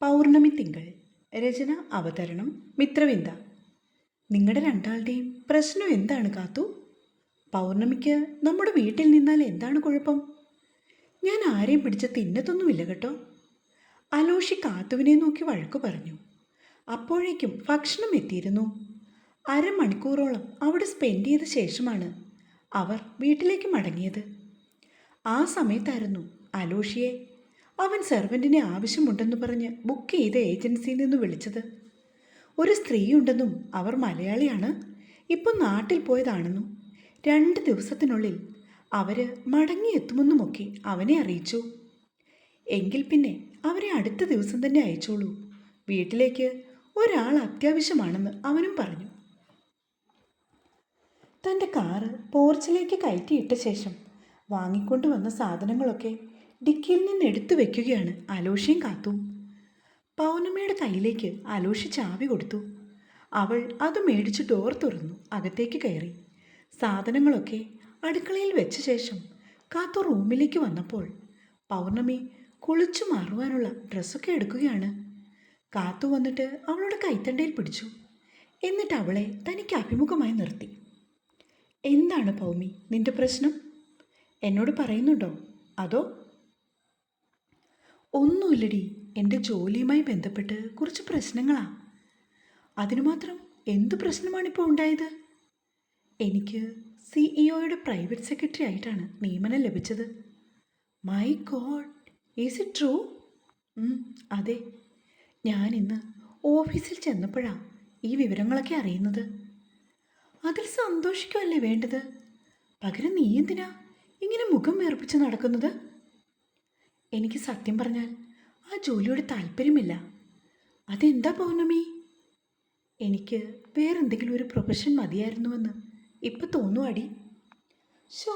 പൗർണമി തിങ്കൾ രചന അവതരണം മിത്രവിന്ദ. നിങ്ങളുടെ രണ്ടാളുടെയും പ്രശ്നം എന്താണ് കാത്തു? പൗർണമിക്ക് നമ്മുടെ വീട്ടിൽ നിന്നാൽ എന്താണ് കുഴപ്പം? ഞാൻ ആരെയും പിടിച്ച തിന്നത്തൊന്നുമില്ല കേട്ടോ. അലോഷി കാത്തുവിനെ നോക്കി വഴക്കു പറഞ്ഞു. അപ്പോഴേക്കും ഭക്ഷണം എത്തിയിരുന്നു. അരമണിക്കൂറോളം അവിടെ സ്പെൻഡ് ചെയ്ത ശേഷമാണ് അവർ വീട്ടിലേക്ക് മടങ്ങിയത്. ആ സമയത്തായിരുന്നു അലോഷിയെ അവൻ സെർവന്റിനെ ആവശ്യമുണ്ടെന്ന് പറഞ്ഞ് ബുക്ക് ചെയ്ത ഏജൻസിയിൽ നിന്ന് വിളിച്ചത്. ഒരു സ്ത്രീയുണ്ടെന്നും അവർ മലയാളിയാണ് ഇപ്പം നാട്ടിൽ പോയതാണെന്നും രണ്ട് ദിവസത്തിനുള്ളിൽ അവർ മടങ്ങിയെത്തുമെന്നുമൊക്കെ അവനെ അറിയിച്ചു. എങ്കിൽ പിന്നെ അവരെ അടുത്ത ദിവസം തന്നെ അയച്ചോളൂ. വീട്ടിലേക്ക് ഒരാൾ അത്യാവശ്യമാണെന്ന് അവനും പറഞ്ഞു. തന്റെ കാറ് പോർച്ചിലേക്ക് കയറ്റിയിട്ട ശേഷം വാങ്ങിക്കൊണ്ടുവന്ന സാധനങ്ങളൊക്കെ ഡിക്കിയിൽ നിന്ന് എടുത്തു വെക്കുകയാണ്. അലോഷയും കാത്തും. പൗർണമിയുടെ കയ്യിലേക്ക് അലോഷി ചാവി കൊടുത്തു. അവൾ അത് മേടിച്ച് ഡോർ തുറന്നു. അകത്തേക്ക് കയറി. സാധനങ്ങളൊക്കെ അടുക്കളയിൽ വെച്ച ശേഷം കാത്തു റൂമിലേക്ക് വന്നപ്പോൾ പൗർണമി കുളിച്ചു മാറുവാനുള്ള ഡ്രസ്സൊക്കെ എടുക്കുകയാണ്. കാത്തു വന്നിട്ട് അവളുടെ കൈത്തണ്ടയിൽ പിടിച്ചു. എന്നിട്ട് അവളെ തനിക്ക് അഭിമുഖമായി നിർത്തി. എന്താണ് പൗമി നിന്റെ പ്രശ്നം? എന്നോട് പറയുന്നുണ്ടോ? അതോ ഒന്നുമില്ലടി. എന്റെ ജോലിയുമായി ബന്ധപ്പെട്ട് കുറച്ച് പ്രശ്നങ്ങളാ. അതിനു മാത്രം എന്ത് പ്രശ്നമാണിപ്പോൾ ഉണ്ടായത്? എനിക്ക് സിഇഒയുടെ പ്രൈവറ്റ് സെക്രട്ടറി ആയിട്ടാണ് നിയമനം ലഭിച്ചത്. My God is it true അതെ. ഞാൻ ഇന്ന് ഓഫീസിൽ ചെന്നപ്പോഴാണ് ഈ വിവരങ്ങളൊക്കെ അറിയുന്നത്. അതിൽ സന്തോഷിക്കുമല്ലേ വേണ്ടത്? പകരം നീ എന്തിനാ ഇങ്ങനെ മുഖം വേർപ്പിച്ച് നടക്കുന്നത്? എനിക്ക് സത്യം പറഞ്ഞാൽ ആ ജോലിയോട് താല്പര്യമില്ല. അതെന്താ പൗർണമി? എനിക്ക് വേറെന്തെങ്കിലും ഒരു പ്രൊഫഷൻ മതിയായിരുന്നുവെന്ന് ഇപ്പം തോന്നുവാടി ഷോ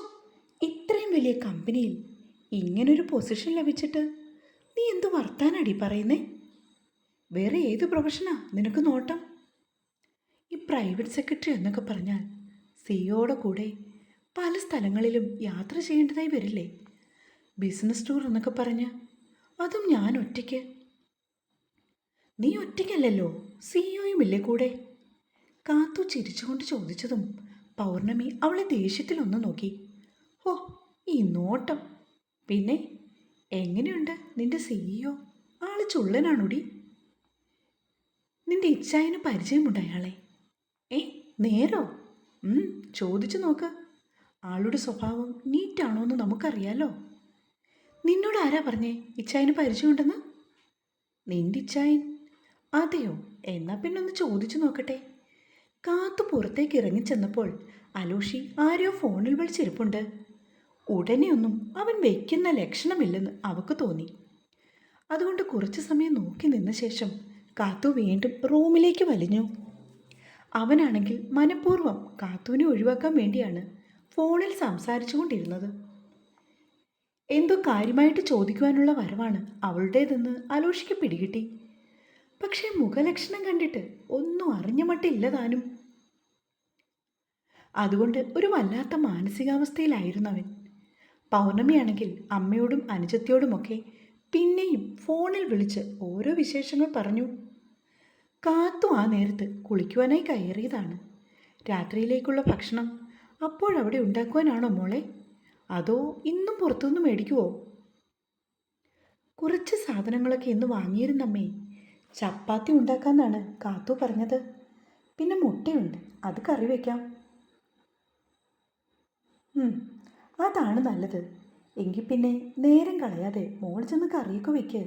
ഇത്രയും വലിയ കമ്പനിയിൽ ഇങ്ങനൊരു പൊസിഷൻ ലഭിച്ചിട്ട് നീ എന്ത് വർത്താനടി പറയുന്നേ? വേറെ ഏത് പ്രൊഫഷനാ നിനക്ക് നോട്ടം? ഈ പ്രൈവറ്റ് സെക്രട്ടറി എന്നൊക്കെ പറഞ്ഞാൽ സിഇഒയുടെ കൂടെ പല സ്ഥലങ്ങളിലും യാത്ര ചെയ്യേണ്ടതായി വരില്ലേ? ബിസിനസ് ടൂർ എന്നൊക്കെ പറഞ്ഞ്. അതും ഞാൻ ഒറ്റയ്ക്ക്. നീ ഒറ്റയ്ക്കല്ലല്ലോ? സിഇഒയും ഇല്ലേ കൂടെ? കാത്തു ചിരിച്ചുകൊണ്ട് ചോദിച്ചതും പൗർണമി അവളെ ദേഷ്യത്തിലൊന്ന് നോക്കി. ഓ ഈ നോട്ടം. പിന്നെ എങ്ങനെയുണ്ട് നിന്റെ സിഇഒ ആൾ ചുള്ളനാണോടി? നിന്റെ ഇച്ഛായന് പരിചയമുണ്ട് അയാളെ? ഏ നേരോ? ചോദിച്ചു നോക്ക്. ആളുടെ സ്വഭാവം നീറ്റാണോ എന്ന് നമുക്കറിയാലോ. നിന്നോട് ആരാ പറഞ്ഞേ? ഇച്ചായന് പരിചയമുണ്ടെന്ന് നിന്റെ ഇച്ചായൻ? അതെയോ? എന്നാ പിന്നെ ഒന്ന് ചോദിച്ചു നോക്കട്ടെ. കാത്തു പുറത്തേക്ക് ഇറങ്ങിച്ചെന്നപ്പോൾ അലോഷി ആരെയോ ഫോണിൽ വിളിച്ചിരിപ്പുണ്ട്. ഉടനെയൊന്നും അവൻ വയ്ക്കുന്ന ലക്ഷണമില്ലെന്ന് അവക്ക് തോന്നി. അതുകൊണ്ട് കുറച്ച് സമയം നോക്കി നിന്ന ശേഷം കാത്തു വീണ്ടും റൂമിലേക്ക് വലിഞ്ഞു. അവനാണെങ്കിൽ മനഃപൂർവം കാത്തുവിനെ ഒഴിവാക്കാൻ വേണ്ടിയാണ് ഫോണിൽ സംസാരിച്ചു കൊണ്ടിരുന്നത് എന്തോ കാര്യമായിട്ട് ചോദിക്കുവാനുള്ള വരവാണ് അവളുടേതെന്ന് അലോഷിക്ക് പിടികിട്ടി. പക്ഷേ മുഖലക്ഷണം കണ്ടിട്ട് ഒന്നും അറിഞ്ഞ മട്ടില്ല താനും. അതുകൊണ്ട് ഒരു വല്ലാത്ത മാനസികാവസ്ഥയിലായിരുന്നു അവൻ പൗർണമിയാണെങ്കിൽ അമ്മയോടും അനുജത്തിയോടുമൊക്കെ പിന്നെയും ഫോണിൽ വിളിച്ച് ഓരോ വിശേഷങ്ങൾ പറഞ്ഞു. കാത്തു ആ നേരത്ത് കുളിക്കുവാനായി കയറിയതാണ്. രാത്രിയിലേക്കുള്ള ഭക്ഷണം അപ്പോഴവിടെ ഉണ്ടാക്കുവാനാണോ മോളെ? അതോ ഇന്നും പുറത്തുനിന്ന് മേടിക്കുവോ? കുറച്ച് സാധനങ്ങളൊക്കെ ഇന്ന് വാങ്ങിയിരുന്നമ്മേ. ചപ്പാത്തി ഉണ്ടാക്കാന്നാണ് കാത്തു പറഞ്ഞത്. പിന്നെ മുട്ടയുണ്ട്. അത് കറി വയ്ക്കാം അതാണ് നല്ലത്. എങ്കിൽ പിന്നെ നേരം കളയാതെ മോൾ ചെന്ന് കറിയൊക്കെ വെക്ക്.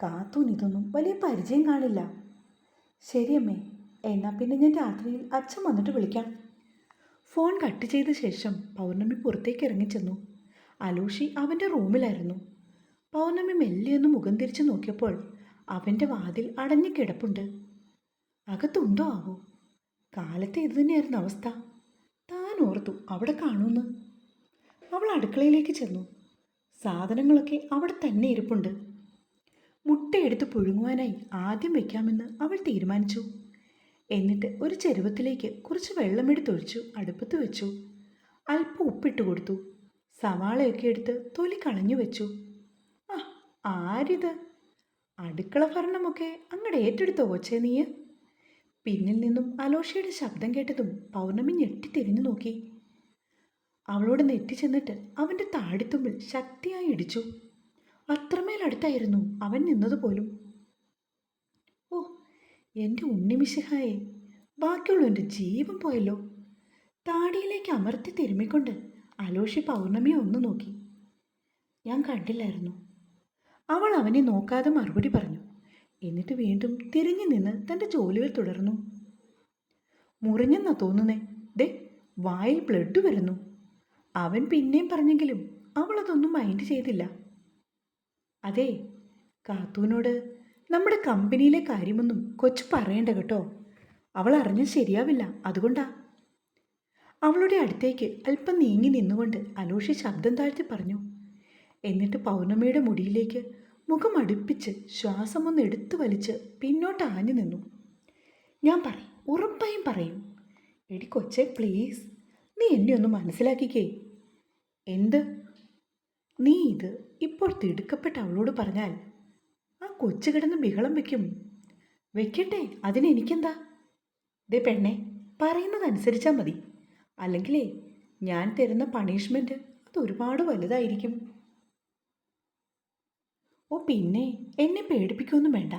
കാത്തൂന് ഇതൊന്നും വലിയ പരിചയം കാണില്ല. ശരിയമ്മേ എന്നാൽ പിന്നെ ഞാൻ രാത്രിയിൽ അച്ഛൻ വന്നിട്ട് വിളിക്കാം. ഫോൺ കട്ട് ചെയ്ത ശേഷം പൗർണമി പുറത്തേക്ക് ഇറങ്ങിച്ചെന്നു. അലൂഷി അവന്റെ റൂമിലായിരുന്നു. പൗർണമി മെല്ലെയൊന്ന് മുഖം തിരിച്ചു നോക്കിയപ്പോൾ അവന്റെ വാതിൽ അടഞ്ഞു കിടപ്പുണ്ട്. അകത്തുണ്ടോ ആവോ? കാലത്തെ ഇത് തന്നെയായിരുന്നു അവസ്ഥ. താൻ ഓർത്തു അവിടെ കാണുമെന്ന് അവൾ അടുക്കളയിലേക്ക് ചെന്നു. സാധനങ്ങളൊക്കെ അവിടെ തന്നെ ഇരിപ്പുണ്ട്. മുട്ടയെടുത്ത് പുഴുങ്ങുവാനായി ആദ്യം വയ്ക്കാമെന്ന് അവൾ തീരുമാനിച്ചു. എന്നിട്ട് ഒരു ചെരുവത്തിലേക്ക് കുറച്ച് വെള്ളമെടുത്തൊഴിച്ചു അടുപ്പത്ത് വെച്ചു. അല്പം ഉപ്പിട്ട് കൊടുത്തു. സവാളയൊക്കെ എടുത്ത് തൊലി കളഞ്ഞു വെച്ചു. ആ ആരിത്? അടുക്കള ഭരണമൊക്കെ അങ്ങടെ ഏറ്റെടുത്തോ കൊച്ചേ നീ? പിന്നിൽ നിന്നും അലോഷയുടെ ശബ്ദം കേട്ടതും പൗർണമി ഞെട്ടി തിരിഞ്ഞു നോക്കി. അവളോട് നെറ്റിച്ചെന്നിട്ട് അവന്റെ താടിത്തുമ്പിൽ ശക്തിയായി ഇടിച്ചു. അത്രമേൽ അടുത്തായിരുന്നു. അവൻ നിന്നതുപോലും. എന്റെ ഉണ്ണിമിശിഹായെ ബാക്കിയുള്ളവന്റെ ജീവൻ പോയല്ലോ. താടിയിലേക്ക് അമർത്തി തിരുമ്മിക്കൊണ്ട് അലോഷി പൗർണമിയെ ഒന്ന് നോക്കി. ഞാൻ കണ്ടില്ലായിരുന്നു. അവൾ അവനെ നോക്കാതെ മറുപടി പറഞ്ഞു. എന്നിട്ട് വീണ്ടും തിരിഞ്ഞു നിന്ന് തന്റെ ജോലികൾ തുടർന്നു. മുറിഞ്ഞെന്നാ തോന്നുന്നേ? ദേ വായിൽ ബ്ലഡ് വരുന്നു. അവൻ പിന്നെയും പറഞ്ഞെങ്കിലും അവളതൊന്നും മൈൻഡ് ചെയ്തില്ല. അതെ കാത്തൂനോട് നമ്മുടെ കമ്പനിയിലെ കാര്യമൊന്നും കൊച്ചു പറയണ്ട കേട്ടോ. അവൾ അറിഞ്ഞാൽ ശരിയാവില്ല. അതുകൊണ്ടാ. അവളുടെ അടുത്തേക്ക് അല്പം നീങ്ങി നിന്നുകൊണ്ട് അലോഷി ശബ്ദം താഴ്ത്തി പറഞ്ഞു. എന്നിട്ട് പൗർണമിയുടെ മുടിയിലേക്ക് മുഖം അടുപ്പിച്ച് ശ്വാസമൊന്ന് എടുത്തു വലിച്ച് പിന്നോട്ട് ആഞ്ഞു നിന്നു. ഞാൻ പറയും ഉറപ്പായും പറയും. എടി കൊച്ചെ പ്ലീസ് നീ എന്നെ ഒന്ന് മനസ്സിലാക്കിക്കേ. എന്ത്? നീ ഇത് ഇപ്പോൾ തിടുക്കപ്പെട്ട് അവളോട് പറഞ്ഞാൽ ആ കൊച്ചു കിടന്ന് ബിഹളം വെക്കും. വെക്കട്ടെ അതിനെനിക്കെന്താ ദേ പെണ്ണെ പറയുന്നതനുസരിച്ചാൽ മതി. അല്ലെങ്കിലേ ഞാൻ തരുന്ന പണിഷ്മെന്റ് അത് ഒരുപാട് വലുതായിരിക്കും. ഓ പിന്നെ എന്നെ പേടിപ്പിക്കൊന്നും വേണ്ട.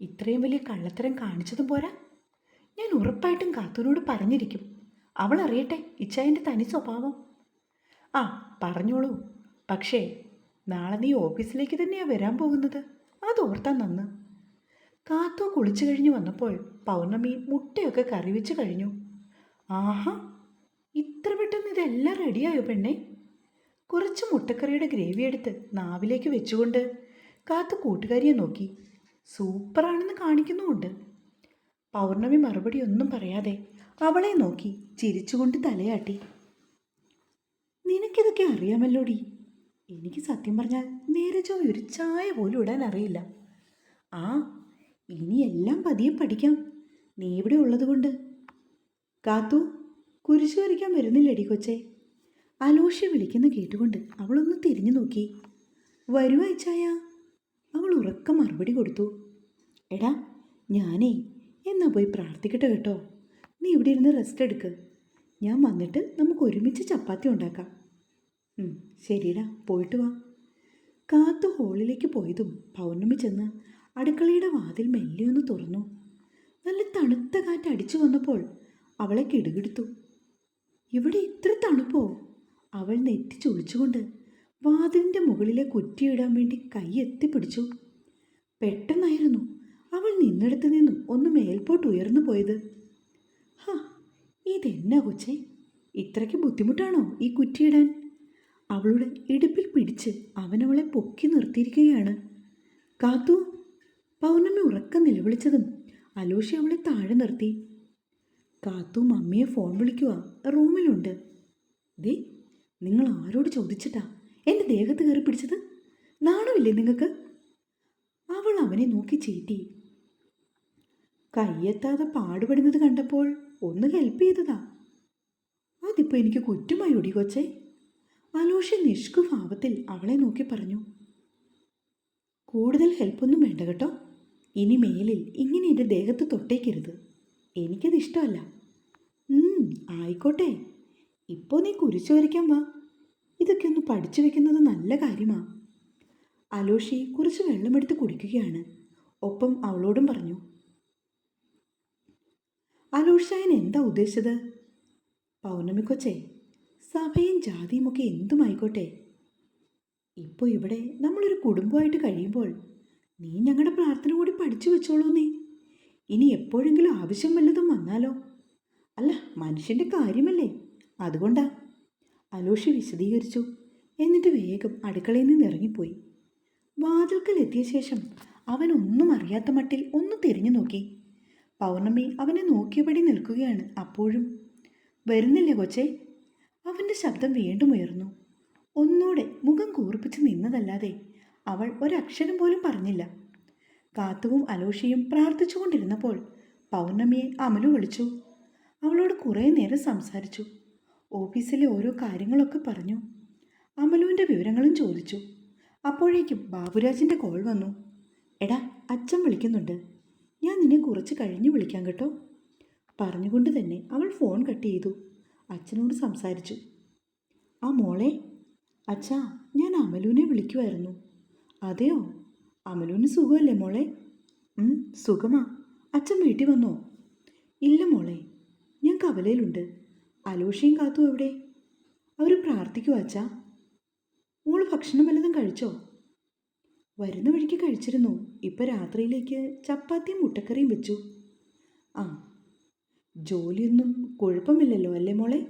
ഇത്രയും വലിയ കള്ളത്തരം കാണിച്ചതും പോരാ. ഞാൻ ഉറപ്പായിട്ടും കാത്തൂനോട് പറഞ്ഞിരിക്കും. അവൾ അറിയട്ടെ ഇച്ചായന്റെ തനി സ്വഭാവം. ആ പറഞ്ഞോളൂ. പക്ഷേ നാളെ നീ ഓഫീസിലേക്ക് തന്നെയാണ് വരാൻ പോകുന്നത്. അത് ഓർത്താൻ നന്ന്. കാത്തു കുളിച്ചു കഴിഞ്ഞു വന്നപ്പോൾ പൗർണമി മുട്ടയൊക്കെ കറി കഴിഞ്ഞു. ആഹാ ഇത്ര പെട്ടെന്ന് ഇതെല്ലാം റെഡിയായോ പെണ്ണേ? കുറച്ച് മുട്ടക്കറിയുടെ ഗ്രേവി എടുത്ത് നാവിലേക്ക് വെച്ചുകൊണ്ട് കാത്തു കൂട്ടുകാരിയെ നോക്കി. സൂപ്പറാണെന്ന് കാണിക്കുന്നുമുണ്ട്. പൗർണമി മറുപടി ഒന്നും പറയാതെ അവളെ നോക്കി ചിരിച്ചുകൊണ്ട് തലയാട്ടി. നിനക്കിതൊക്കെ അറിയാമല്ലോടി എനിക്ക് സത്യം പറഞ്ഞാൽ നേരെ ചോ ഒരു ചായ പോലും ഇടാൻ അറിയില്ല. ആ ഇനി എല്ലാം പതിയെ പഠിക്കാം. നീ ഇവിടെ ഉള്ളതുകൊണ്ട്. കാത്തു കുരിശു വരയ്ക്കാൻ വരുന്നില്ലടി കൊച്ചേ. അലോഷ്യ വിളിക്കുന്ന കേട്ടുകൊണ്ട് അവളൊന്ന് തിരിഞ്ഞു നോക്കി. വരുവാ ഇച്ചായ അവൾ ഉറക്കം മറുപടി കൊടുത്തു. എടാ ഞാനേ എന്നാ പോയി പ്രാർത്ഥിക്കട്ടെ കേട്ടോ. നീ ഇവിടെ ഇരുന്ന് റെസ്റ്റ് എടുക്ക്. ഞാൻ വന്നിട്ട് നമുക്ക് ഒരുമിച്ച് ചപ്പാത്തി ഉണ്ടാക്കാം. ശരിടാ പോയിട്ട് വാ. കാത്തു ഹോളിലേക്ക് പോയതും പൗർണമി ചെന്ന് അടുക്കളയുടെ വാതിൽ മെല്ലെയൊന്ന് തുറന്നു. നല്ല തണുത്ത കാറ്റ് അടിച്ചു വന്നപ്പോൾ അവളെ കിടുകിടുത്തു. ഇവിടെ ഇത്ര തണുപ്പോ? അവൾ നെറ്റി ചൊളിച്ചുകൊണ്ട് വാതിലിന്റെ മുകളിലെ കുറ്റിയിടാൻ വേണ്ടി കൈ എത്തിപ്പിടിച്ചു. പെട്ടെന്നായിരുന്നു അവൾ നിന്നിടത്ത് നിന്നും ഒന്ന് മേൽപോട്ട് ഉയർന്നു പോയത്. ഹാ ഇതെന്നാ കൊച്ചേ? ഇത്രയ്ക്ക് ബുദ്ധിമുട്ടാണോ ഈ കുറ്റിയിടാൻ? അവളുടെ ഇടുപ്പിൽ പിടിച്ച് അവനവളെ പൊക്കി നിർത്തിയിരിക്കുകയാണ്. കാത്തു. പൗർണമി ഉറക്കം നിലവിളിച്ചതും അലോഷി അവളെ താഴെ നിർത്തി. കാത്തു മമ്മിയെ ഫോൺ വിളിക്കുക റൂമിലുണ്ട്. ദേ നിങ്ങൾ ആരോട് ചോദിച്ചിട്ടാ? എന്റെ ദേഹത്ത് കയറി പിടിച്ചത്? നാണമില്ലേ നിങ്ങൾക്ക്? അവൾ അവനെ നോക്കി ചീറ്റി കയ്യെത്താതെ പാടുപെടുന്നത് കണ്ടപ്പോൾ ഒന്ന് ഹെൽപ്പ് ചെയ്തതാ. അതിപ്പോൾ എനിക്ക് കുറ്റമായി ഒടി കൊച്ചേ അലോഷി നിഷ്കുഭാവത്തിൽ അവളെ നോക്കി പറഞ്ഞു കൂടുതൽ ഹെൽപ്പൊന്നും വേണ്ട കേട്ടോ. ഇനി മേലിൽ ഇങ്ങനെ എന്റെ ദേഹത്ത് തൊട്ടേക്കരുത്. എനിക്കത് ഇഷ്ടമല്ല. ആയിക്കോട്ടെ. ഇപ്പോൾ നീ കുരിച്ചു വരയ്ക്കാൻ വാ. ഇതൊക്കെ ഒന്ന് പഠിച്ചു വെക്കുന്നത് നല്ല കാര്യമാണ് അലോഷി കുറച്ച് വെള്ളമെടുത്ത് കുടിക്കുകയാണ്. ഒപ്പം അവളോടും പറഞ്ഞു അലോഷായൻ എന്താ ഉദ്ദേശിച്ചത്? പൗർണമി കൊച്ചേ സഭയും ജാതിയും ഒക്കെ എന്തുമായിക്കോട്ടെ? ഇപ്പോൾ ഇവിടെ നമ്മളൊരു കുടുംബമായിട്ട് കഴിയുമ്പോൾ നീ ഞങ്ങളുടെ പ്രാർത്ഥന കൂടി പഠിച്ചു വെച്ചോളൂ നീ ഇനി എപ്പോഴെങ്കിലും ആവശ്യം വല്ലതും വന്നാലോ? അല്ല മനുഷ്യന്റെ കാര്യമല്ലേ? അതുകൊണ്ടാ. അലോഷി വിശദീകരിച്ചു. എന്നിട്ട് വേഗം അടുക്കളയിൽ നിന്ന് ഇറങ്ങിപ്പോയി. വാതിൽക്കൽ എത്തിയ ശേഷം അവൻ ഒന്നും അറിയാത്ത മട്ടിൽ ഒന്ന് തിരിഞ്ഞു നോക്കി. പൗർണമി അവനെ നോക്കിയപടി നിൽക്കുകയാണ് അപ്പോഴും. വരുന്നില്ലേ കൊച്ചേ? അവന്റെ ശബ്ദം വീണ്ടും ഉയർന്നു. ഒന്നൂടെ മുഖം കൂർപ്പിച്ച് നിന്നതല്ലാതെ അവൾ ഒരക്ഷരം പോലും പറഞ്ഞില്ല. കാത്തുവും അലോഷിയും പ്രാർത്ഥിച്ചുകൊണ്ടിരുന്നപ്പോൾ പൗർണമിയെ അമലു വിളിച്ചു. അവളോട് കുറേ നേരം സംസാരിച്ചു. ഓഫീസിലെ ഓരോ കാര്യങ്ങളൊക്കെ പറഞ്ഞു. അമലുവിന്റെ വിവരങ്ങളും ചോദിച്ചു. അപ്പോഴേക്കും ബാബുരാജിന്റെ കോൾ വന്നു. എടാ അച്ഛൻ വിളിക്കുന്നുണ്ട്. ഞാൻ നിന്നെ കുറച്ച് കഴിഞ്ഞ് വിളിക്കാം കേട്ടോ. പറഞ്ഞുകൊണ്ട് തന്നെ അവൾ ഫോൺ കട്ട് ചെയ്തു. അച്ഛനോട് സംസാരിച്ചു. ആ മോളെ അച്ഛാ ഞാൻ അമലുവിനെ വിളിക്കുമായിരുന്നു അതെയോ? അമലുവിന് സുഖമല്ലേ മോളെ? സുഖമാ. അച്ഛൻ വീട്ടിൽ വന്നോ? ഇല്ല മോളെ ഞാൻ കവലയിലുണ്ട്. അലോഷയും കാത്തു എവിടെ? അവർ പ്രാർത്ഥിക്കുക അച്ഛാ. മോൾ ഭക്ഷണം വല്ലതും കഴിച്ചോ? വരുന്ന വഴിക്ക് കഴിച്ചിരുന്നു. ഇപ്പം രാത്രിയിലേക്ക് ചപ്പാത്തിയും മുട്ടക്കറിയും വെച്ചു. ആ ജോലിയൊന്നും കുഴപ്പമില്ലല്ലോ അല്ലേ മോളെ?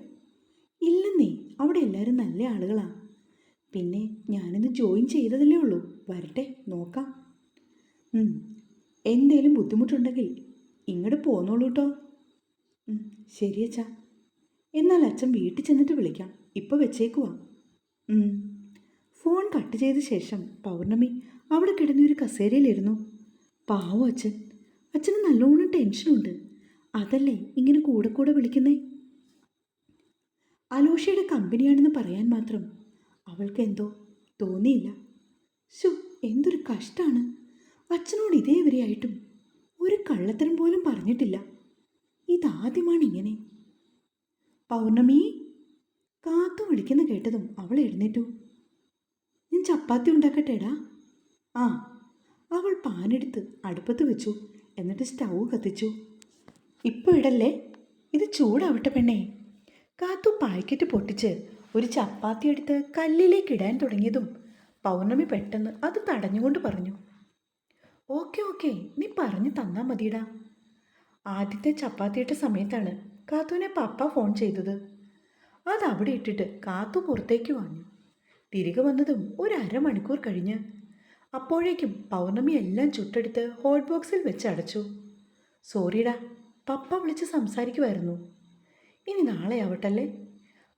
ഇല്ലെന്നേ അവിടെ എല്ലാവരും നല്ല ആളുകളാ. പിന്നെ ഞാനിന്ന് ജോയിൻ ചെയ്തതല്ലേ ഉള്ളൂ. വരട്ടെ നോക്കാം. എന്തേലും ബുദ്ധിമുട്ടുണ്ടെങ്കിൽ ഇങ്ങോട്ട് പോന്നോളൂ കേട്ടോ ശരി അച്ഛാ. എന്നാൽ അച്ഛൻ വീട്ടിൽ ചെന്നിട്ട് വിളിക്കാം. ഇപ്പോൾ വെച്ചേക്കുവാ. ഫോൺ കട്ട് ചെയ്ത ശേഷം പൗർണമി അവിടെ കിടന്നൊരു കസേരയിലിരുന്നു. പാവോ അച്ഛൻ. അച്ഛന് നല്ലോണം ടെൻഷനുണ്ട്. അതല്ലേ ഇങ്ങനെ കൂടെ കൂടെ വിളിക്കുന്നേ? അലോഷയുടെ കമ്പനിയാണെന്ന് പറയാൻ മാത്രം അവൾക്ക് എന്തോ തോന്നിയില്ല. ശു എന്തൊരു കഷ്ടാണ്. അച്ഛനോട് ഇതേവരെയായിട്ടും ഒരു കള്ളത്തരം പോലും പറഞ്ഞിട്ടില്ല. ഇതാദ്യമാണ് ഇങ്ങനെ. പൗർണമി കാത്തു വിളിക്കുന്ന കേട്ടതും അവൾ എഴുന്നേറ്റു. ഞാൻ ചപ്പാത്തി ഉണ്ടാക്കട്ടെടാ. ആ അവൾ പാനെടുത്ത് അടുപ്പത്ത് വെച്ചു. എന്നിട്ട് സ്റ്റൗ കത്തിച്ചു. ഇപ്പോൾ ഇടല്ലേ? ഇത് ചൂടാവട്ടെ പെണ്ണേ. കാത്തു പാക്കറ്റ് പൊട്ടിച്ച് ഒരു ചപ്പാത്തി എടുത്ത് കല്ലിലേക്ക് ഇടാൻ തുടങ്ങിയതും പൗർണമി പെട്ടെന്ന് അത് തടഞ്ഞുകൊണ്ട് പറഞ്ഞു. ഓക്കെ ഓക്കെ നീ പറഞ്ഞു തന്നാൽ മതിയടാ. ആദ്യത്തെ ചപ്പാത്തി ഇട്ട സമയത്താണ് കാത്തുവിനെ പപ്പ ഫോൺ ചെയ്തത്. അത് അവിടെ ഇട്ടിട്ട് കാത്തു പുറത്തേക്ക് വാങ്ങി. തിരികെ വന്നതും ഒരു അരമണിക്കൂർ കഴിഞ്ഞ് അപ്പോഴേക്കും പൗർണമി എല്ലാം ചുട്ടെടുത്ത് ഹോട്ട് ബോക്സിൽ വെച്ച് അടച്ചു. സോറിടാ പപ്പ വിളിച്ച് സംസാരിക്കുമായിരുന്നു ഇനി നാളെ ആവട്ടല്ലേ?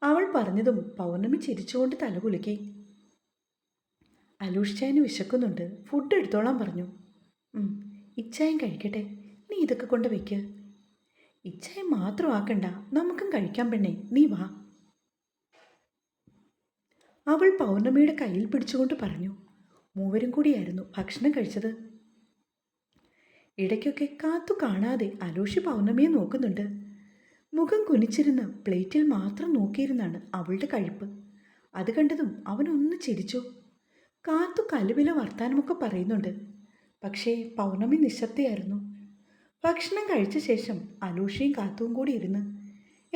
അവൾ പറഞ്ഞതും പൗർണമി ചിരിച്ചുകൊണ്ട് തലകുലുക്കി കുലുക്കി. അലൂഷ്ചായന് വിശക്കുന്നുണ്ട്. ഫുഡ് എടുത്തോളാൻ പറഞ്ഞു. ഇച്ചായം കഴിക്കട്ടെ. നീ ഇതൊക്കെ കൊണ്ട് വെക്ക്. ഇച്ചായം മാത്രം ആക്കണ്ട. നമുക്കും കഴിക്കാൻ പെണ്ണേ. നീ വാ. അവൾ പൗർണമിയുടെ കയ്യിൽ പിടിച്ചുകൊണ്ട് പറഞ്ഞു. മൂവരും കൂടിയായിരുന്നു ഭക്ഷണം കഴിച്ചത്. ഇടയ്ക്കൊക്കെ കാത്തു കാണാതെ അലോഷി പൗർണമിയെ നോക്കുന്നുണ്ട്. മുഖം കുനിച്ചിരുന്ന് പ്ലേറ്റിൽ മാത്രം നോക്കിയിരുന്നാണ് അവളുടെ കഴിപ്പ്. അത് കണ്ടതും അവനൊന്ന് ചിരിച്ചു. കാത്തു കലുവില വർത്താനമൊക്കെ പറയുന്നുണ്ട്. പക്ഷേ പൗർണമി നിശബ്ദയായിരുന്നു. ഭക്ഷണം കഴിച്ച ശേഷം അലൂഷയും കാത്തുവും കൂടി ഇരുന്ന്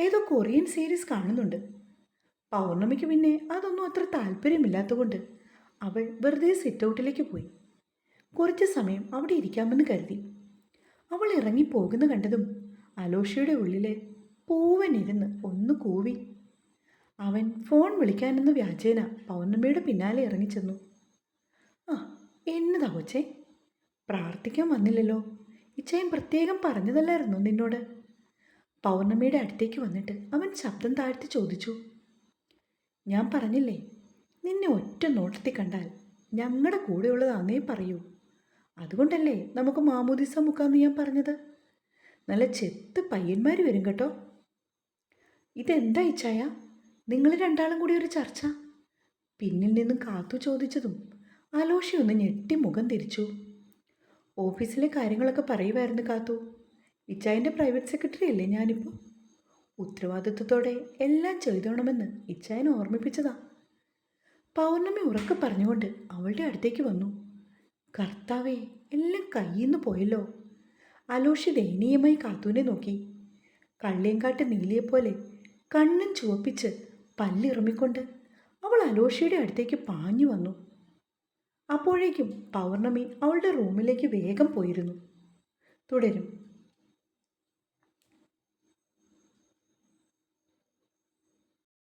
ഏതോ കൊറിയൻ സീരീസ് കാണുന്നുണ്ട്. പൗർണമിക്ക് പിന്നെ അതൊന്നും അത്ര താല്പര്യമില്ലാത്തതുകൊണ്ട് അവൾ വെറുതെ സിറ്റൗട്ടിലേക്ക് പോയി. കുറച്ച് സമയം അവിടെ ഇരിക്കാമെന്ന് കരുതി. അവൾ ഇറങ്ങി പോകുന്ന കണ്ടതും അലോഷയുടെ ഉള്ളിലെ പൂവനിരുന്ന് ഒന്ന് കൂവി. അവൻ ഫോൺ വിളിക്കാനെന്ന് വ്യാജേന പൗർണമിയുടെ പിന്നാലെ ഇറങ്ങിച്ചെന്നു. ആ എന്നതാ കൊച്ചേ? പ്രാർത്ഥിക്കാൻ വന്നില്ലല്ലോ. ഇച്ചയും പ്രത്യേകം പറഞ്ഞതല്ലായിരുന്നു നിന്നോട്? പൗർണമിയുടെ അടുത്തേക്ക് വന്നിട്ട് അവൻ ശബ്ദം താഴ്ത്തി ചോദിച്ചു. ഞാൻ പറഞ്ഞില്ലേ നിന്നെ ഒറ്റ നോട്ടത്തിൽ കണ്ടാൽ ഞങ്ങളുടെ കൂടെയുള്ളതാന്നേ പറയൂ. അതുകൊണ്ടല്ലേ നമുക്ക് മാമോദിസ മുക്കാന്ന് ഞാൻ പറഞ്ഞത്? നല്ല ചെത്ത് പയ്യന്മാർ വരും കേട്ടോ. ഇതെന്താ ഇച്ചായ നിങ്ങൾ രണ്ടാളും കൂടി ഒരു ചർച്ച. പിന്നിൽ നിന്ന് കാത്തു ചോദിച്ചതും ആലോഷി ഒന്ന് ഞെട്ടി മുഖം തിരിച്ചു. ഓഫീസിലെ കാര്യങ്ങളൊക്കെ പറയുമായിരുന്നു കാത്തു. ഇച്ചായന്റെ പ്രൈവറ്റ് സെക്രട്ടറി അല്ലേ ഞാനിപ്പോൾ ഉത്തരവാദിത്വത്തോടെ എല്ലാം ചെയ്തോണമെന്ന് ഇച്ചായൻ ഓർമ്മിപ്പിച്ചതാ. പൗർണമി ഉറക്കെ പറഞ്ഞുകൊണ്ട് അവളുടെ അടുത്തേക്ക് വന്നു. കർത്താവേ എല്ലാം കയ്യിൽ നിന്ന് പോയല്ലോ. അലോഷി ദയനീയമായി കാത്തൂനെ നോക്കി. കള്ളിയങ്കാട്ട് നീലിയെപ്പോലെ കണ്ണും ചുവപ്പിച്ച് പല്ലിറുമിക്കൊണ്ട് അവൾ അലോഷിയുടെ അടുത്തേക്ക് പാഞ്ഞു വന്നു. അപ്പോഴേക്കും പൗർണമി അവളുടെ റൂമിലേക്ക് വേഗം പോയിരുന്നു. തുടരും.